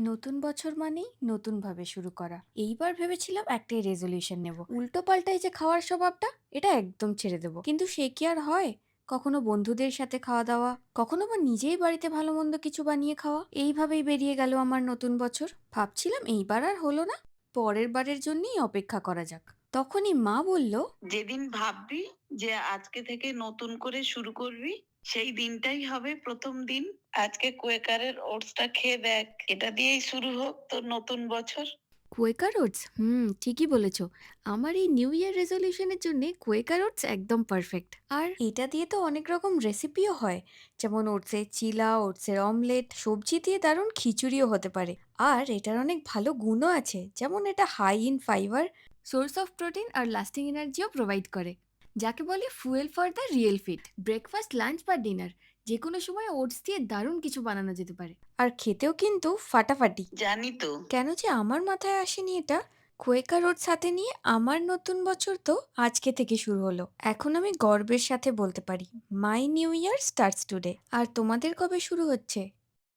নতুন বছর মানেই নতুনভাবে শুরু করা। এইবার ভেবেছিলাম একটাই রেজোলিউশন নেব। উল্টো পাল্টাই যে খাওয়ার স্বভাবটা, এটা একদম ছেড়ে দেব। কিন্তু সে কি আর হয়? কখনো বন্ধুদের সাথে খাওয়া দাওয়া, কখনো বা নিজেই বাড়িতে ভালো মন্দ কিছু বানিয়ে খাওয়া। এইভাবেই বেরিয়ে গেল আমার নতুন বছর। ভাবছিলাম এইবার আর হলো না, পরের বারের জন্যই অপেক্ষা করা যাক। তখনই মা বলল, যেদিন ভাববি যে আজকে থেকে নতুন করে শুরু করবি সেই দিনটাই হবে প্রথম দিন। আজকে কোয়েকারের ওটসটা খেয়ে দেখ, এটা দিয়েই শুরু হোক তোর নতুন বছর। কোয়েকার ওটস? হুম, ঠিকই বলেছ। আমার এই নিউ ইয়ার রেজলিউশনের জন্য কোয়েকার ওটস একদম পারফেক্ট। আর এটা দিয়ে তো অনেক রকম রেসিপিও হয়। যেমন ওটসের চিলা, ওটসের অমলেট, সবজি দিয়ে দারুণ খিচুড়িও হতে পারে। আর এটার অনেক ভালো গুণও আছে। যেমন এটা high in fiber source of protein R lasting এনার্জিও প্রোভাইড করে। যাকে বলে fuel for the real fit breakfast lunch বা ডিনার। যে কোনো সময় ওটস দিয়ে দারুণ কিছু বানানো যেতে পারে। আর খেতেও কিন্তু ফাটাফাটি। জানি তো। কেন যে আমার মাথায় আসেনি এটা? কোয়েকার রোড সাথে নিয়ে আমার নতুন বছর তো আজকে থেকে শুরু হলো। এখন আমি গর্বের সাথে বলতে পারি my new year starts today আর তোমাদের কবে শুরু হচ্ছে?